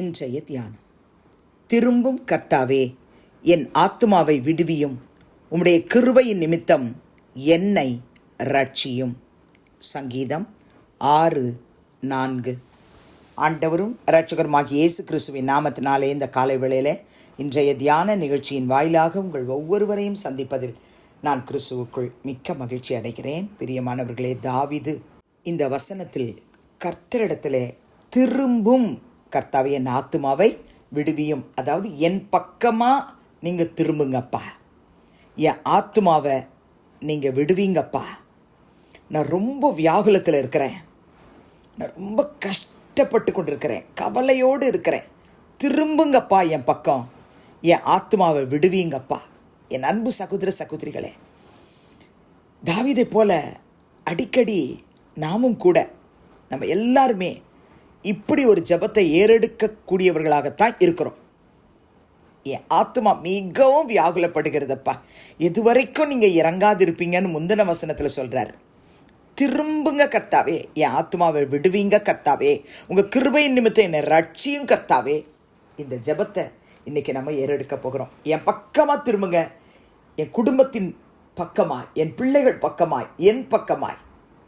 இன்றைய தியானம். திரும்பும் கர்த்தாவே என் ஆத்துமாவை விடுவியும். உம்முடைய கிருபையின் நிமித்தம் என்னை ரட்சியும் சங்கீதம் ஆறு நான்கு. ஆண்டவரும் இரட்சகருமாகிய இயேசு கிறிஸ்துவின் நாமத்தினாலே இந்த காலை வேளையில் இன்றைய தியான நிகழ்ச்சியின் வாயிலாக உங்கள் ஒவ்வொருவரையும் சந்திப்பதில் நான் கிறிஸ்துவுக்குள் மிக்க மகிழ்ச்சி அடைகிறேன். பிரியமானவர்களே தாவிது இந்த வசனத்தில் கர்த்தரிடத்தில் திரும்பும் கர்த்தாவை என் ஆத்துமாவை விடுவியும். அதாவது என் பக்கமாக நீங்கள் திரும்புங்கப்பா. என் ஆத்துமாவை நீங்கள் விடுவீங்கப்பா. நான் ரொம்ப வியாகுலத்தில் இருக்கிறேன். நான் ரொம்ப கஷ்டப்பட்டு கொண்டு இருக்கிறேன் கவலையோடு இருக்கிறேன். திரும்புங்கப்பா என் பக்கம். என் ஆத்மாவை விடுவீங்கப்பா. என் அன்பு சகோதர சகோதரிகளே தாவிதை போல அடிக்கடி நாமும் கூட நம்ம எல்லாருமே இப்படி ஒரு ஜெபத்தை ஏறெடுக்கக்கூடியவர்களாகத்தான் இருக்கிறோம். என் ஆத்மா மிகவும் வியாகுலப்படுகிறதப்பா. எதுவரைக்கும் நீங்கள் இறங்காதிருப்பீங்கன்னு முந்தின வசனத்தில் சொல்கிறார் திரும்புங்க கர்த்தாவே என் ஆத்மாவை விடுவீங்க கர்த்தாவே. உங்கள் கிருபையின் நிமித்தம் என்னை ரட்சியும் கர்த்தாவே. இந்த ஜெபத்தை இன்றைக்கி நம்ம ஏறெடுக்க போகிறோம். என் பக்கமாக திரும்புங்க. என் குடும்பத்தின் பக்கமாய் என் பிள்ளைகள் பக்கமாய் என் பக்கமாய்.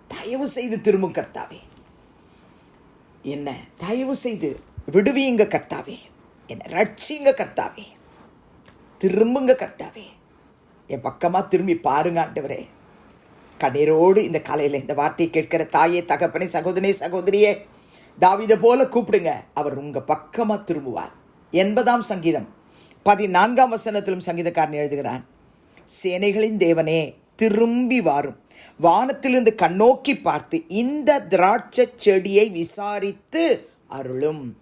தயவு செய்து திரும்பும் கர்த்தாவே. என்ன? தயவு செய்து விடுவீங்க கர்த்தாவே. என்னை? ரட்சிங்க கர்த்தாவே. திரும்புங்க கர்த்தாவே. என் பக்கமாக திரும்பி பாருங்க ஆண்டவரே. கண்ணீரோடு இந்த காலையில் இந்த வார்த்தையை கேட்கிற தாயே தகப்பனே சகோதரனே சகோதரியே தாவித போல கூப்பிடுங்க. அவர் உங்கள் பக்கமாக திரும்புவார். எண்பதாம் சங்கீதம். பதினான்காம் வசனத்திலும் சங்கீதக்காரன் எழுதுகிறான். சேனைகளின் தேவனே திரும்பி வாரும். வானத்திலிருந்து கண்ணோக்கி பார்த்து இந்த திராட்சை செடியை விசாரித்து அருளும்.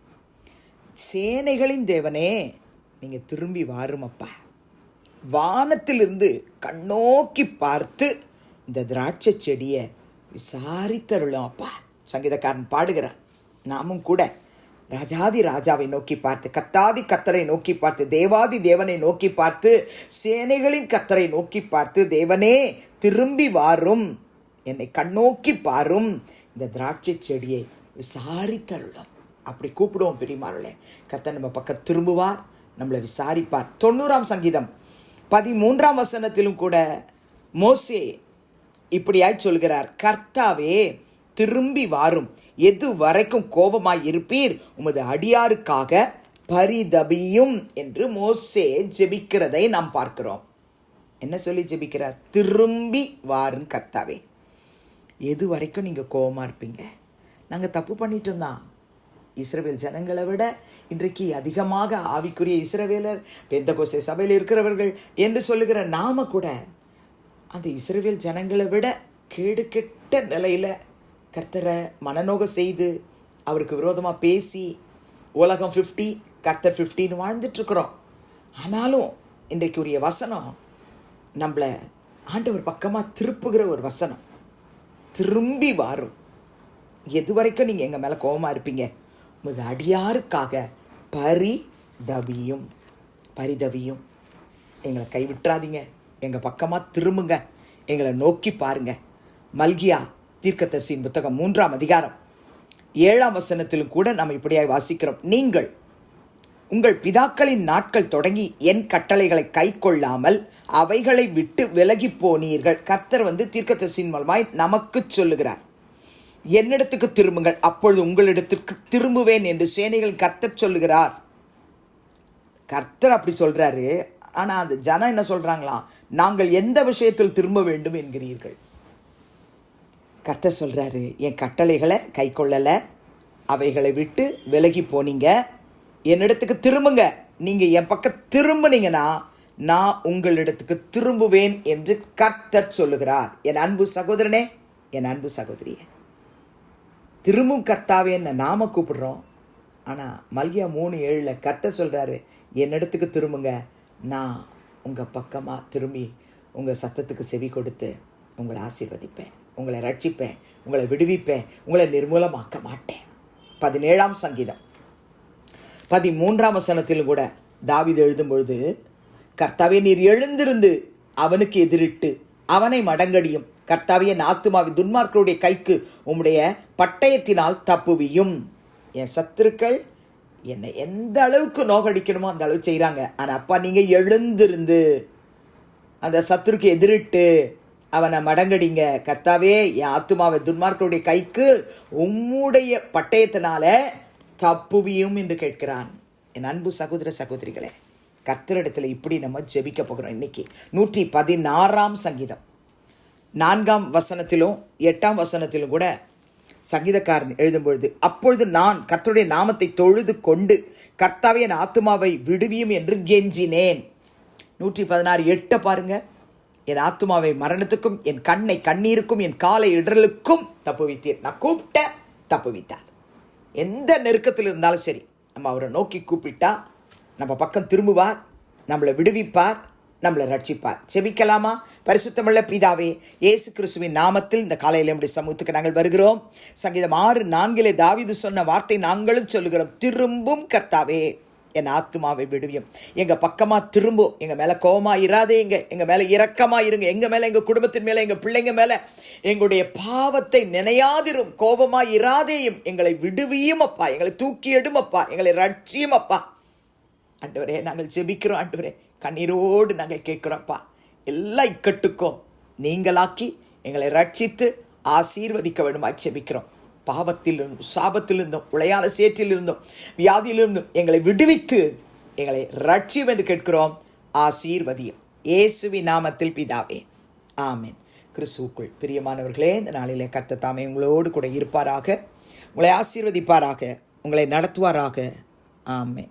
சேனைகளின் தேவனே நீங்கள் திரும்பி வாருமப்பா. வானத்திலிருந்து கண்ணோக்கி பார்த்து இந்த திராட்சை செடியை விசாரித்தருளும் அப்பா. சங்கீதக்காரன் பாடுகிறான். நாமும் கூட ராஜாதி ராஜாவை நோக்கி பார்த்து கத்தாதி கத்தரை நோக்கி பார்த்து தேவாதி தேவனை நோக்கி பார்த்து சேனைகளின் கத்தரை நோக்கி பார்த்து தேவனே திரும்பி வாரும். என்னை கண்ணோக்கி பாரும். இந்த திராட்சை செடியை விசாரித்தருளும். அப்படி கூப்பிடுவோம் பெரியமார்களே கத்த நம்ம பக்கம் திரும்புவார் நம்மளை விசாரிப்பார். தொண்ணூறாம் சங்கீதம் பதிமூன்றாம் வசனத்திலும் கூட மோசே இப்படியாய் சொல்கிறார் கர்த்தாவே திரும்பி வாரும். எது வரைக்கும் கோபமாய் இருப்பீர்? உமது அடியாருக்காக பரிதபியும் என்று மோசே ஜெபிக்கிறதை நாம் பார்க்கிறோம். என்ன சொல்லி ஜெபிக்கிறார்? திரும்பி வாரும் கத்தாவே எது வரைக்கும் நீங்கள் கோபமாக இருப்பீங்க? நாங்கள் தப்பு பண்ணிட்டோம் தான் இஸ்ரவேல் ஜனங்களை விட இன்றைக்கு அதிகமாக ஆவிக்குரிய இஸ்ரவேலர் பெந்தகோசை சபையில் இருக்கிறவர்கள் என்று சொல்லுகிற நாம கூட அந்த இஸ்ரவேல் ஜனங்களை விட கேடு கெட்ட நிலையில் கர்த்தரை மனநோக செய்து அவருக்கு விரோதமாக பேசி உலகம் ஃபிஃப்டி கர்த்தர் ஃபிஃப்டின்னு வாழ்ந்துட்டுருக்குறோம். ஆனாலும் இன்றைக்குரிய வசனம் நம்மளை ஆண்டவர் பக்கமாக திருப்புகிற ஒரு வசனம். திரும்பி வாரும். எது வரைக்கும் நீங்கள் எங்கள் மேலே கோபமாக இருப்பீங்க? உமது அடியாருக்காக பரிதவியும் பரிதவியும். எங்களை கைவிட்டுறாதீங்க. எங்கள் பக்கமாக திரும்புங்க. எங்களை நோக்கி பாருங்க. மல்கியா தீர்க்கதரிசியின் புத்தகம் மூன்றாம் அதிகாரம். ஏழாம் வசனத்திலும் கூட நாம் இப்படியாய் வாசிக்கிறோம். நீங்கள் உங்கள் பிதாக்களின் நாட்கள் தொடங்கி என் கட்டளைகளை கை கொள்ளாமல் அவைகளை விட்டு விலகி போனீர்கள். கர்த்தர் வந்து தீர்க்கதரிசியின் மூலமாய் நமக்கு சொல்லுகிறார். என்னிடத்துக்கு திரும்புங்கள் அப்பொழுது உங்களிடத்திற்கு திரும்புவேன் என்று சேனைகள் கர்த்தர் சொல்லுகிறார். கர்த்தர் அப்படி சொல்கிறாரு ஆனால் அந்த ஜனம் என்ன சொல்கிறாங்களா நாங்கள் எந்த விஷயத்தில் திரும்ப வேண்டும் என்கிறீர்கள். கத்த சொல்கிறாரு என் கட்டளைகளை கை கொள்ளலை அவைகளை விட்டு விலகி போனீங்க. என்னிடத்துக்கு திரும்புங்க. நீங்கள் என் பக்கம் திரும்புனீங்கன்னா நான் உங்களிடத்துக்கு திரும்புவேன் என்று கர்த்தர் சொல்லுகிறார். என் அன்பு சகோதரனே என் அன்பு சகோதரியே. திரும்பும் கர்த்தாவேன்னு நாம் கூப்பிடுறோம். ஆனால் மல்கியா மூணு ஏழில் கர்த்தர் சொல்கிறாரு என்னிடத்துக்கு திரும்புங்க. நான் உங்கள் பக்கமாக திரும்பி உங்கள் சத்தத்துக்கு செவி கொடுத்து உங்களை ஆசீர்வதிப்பேன். உங்களை ரட்சிப்பேன் உங்களை விடுவிப்பேன் உங்களை நிர்மூலமாக்க மாட்டேன். பதினேழாம் சங்கீதம். பதிமூன்றாம் வசனத்திலும் கூட தாவீது எழுதும் பொழுது கர்த்தாவே நீர் எழுந்திருந்து அவனுக்கு எதிரிட்டு அவனை மடங்கடியும். கர்த்தாவிய என் ஆத்துமாவி துன்மார்களுடைய கைக்கு உம்முடைய பட்டயத்தினால் தப்புவியும். என் சத்துருக்கள் என்னை எந்த அளவுக்கு நோகடிக்கணுமோ அந்த அளவு செய்கிறாங்க ஆனால் அப்பா நீங்கள் எழுந்திருந்து அந்த சத்துருக்கு எதிரிட்டு அவனை மடங்கடிங்க. கர்த்தாவே என் ஆத்துமாவை துன்மார்க்கருடைய கைக்கு உம்முடைய பட்டயத்தினால தப்புவியும் என்று கேட்கிறான். என் அன்பு சகோதர சகோதரிகளே கர்த்தரிடத்தில் இப்படி நம்ம ஜெபிக்க போகிறோம் இன்னைக்கு. நூற்றி பதினாறாம் சங்கீதம். நான்காம் வசனத்திலும் எட்டாம் வசனத்திலும் கூட சங்கீதக்காரன் எழுதும்பொழுது அப்பொழுது நான் கர்த்தருடைய நாமத்தை தொழுது கொண்டு கர்த்தாவே என் ஆத்துமாவை விடுவியும் என்று கெஞ்சினேன். நூற்றி பதினாறு எட்டை பாருங்கள் என் ஆத்துமாவை மரணத்துக்கும் என் கண்ணை கண்ணீருக்கும் என் காலை இடலுக்கும் தப்புவித்தீர் நான் கூப்பிட்ட தப்புவித்தார் எந்த நெருக்கத்தில் இருந்தாலும் சரி நம்ம அவரை நோக்கி கூப்பிட்டா நம்ம பக்கம் திரும்புவார் நம்மளை விடுவிப்பார் நம்மளை ரட்சிப்பார். செபிக்கலாமா பரிசுத்தமுள்ள பிதாவே இயேசு கிறிஸ்துவின் நாமத்தில் இந்த காலையில் நம்முடைய சமூகத்துக்கு நாங்கள் வருகிறோம். சங்கீதம் ஆறு நான்கிலே தாவீது சொன்ன வார்த்தை நாங்களும் சொல்லுகிறோம். திரும்பும் கர்த்தாவே. என் ஆத்துமாவை விடுவியும். எங்கள் பக்கமாக திரும்பும் எங்கள் மேலே கோபமாக இராதேங்க எங்க மேலே இரக்கமாக இருங்க. எங்கள் மேலே எங்கள் குடும்பத்தின் மேலே எங்கள் பிள்ளைங்க மேலே எங்களுடைய பாவத்தை நினையாதிரும். கோபமாக இராதேயும். எங்களை விடுவியும் அப்பா. எங்களை தூக்கி எடுமப்பா எங்களை ரட்சியும் அப்பா. ஆண்டவரே நாங்கள் ஜெபிக்கிறோம் ஆண்டவரே. கண்ணீரோடு நாங்கள் கேட்குறோம்ப்பா எல்லா இக்கட்டுக்கும் நீங்களாக்கி எங்களை ரட்சித்து ஆசீர்வதிக்க வேண்டுமா ஜெபிக்கிறோம். பாவத்திலிருந்தும் சாபத்திலிருந்தும் உளையான சேற்றிலிருந்தும் வியாதியிலிருந்தும் எங்களை விடுவித்து எங்களை ரட்சியம் என்று கேட்கிறோம். ஆசீர்வதியும். இயேசுவி நாமத்தில் பிதாவே. ஆமேன். கிறிஸ்துவுக்குள் பிரியமானவர்களே இந்த நாளிலே கத்த தாமே உங்களோடு கூட இருப்பாராக. உங்களை ஆசீர்வதிப்பாராக. உங்களை நடத்துவாராக. ஆமேன்.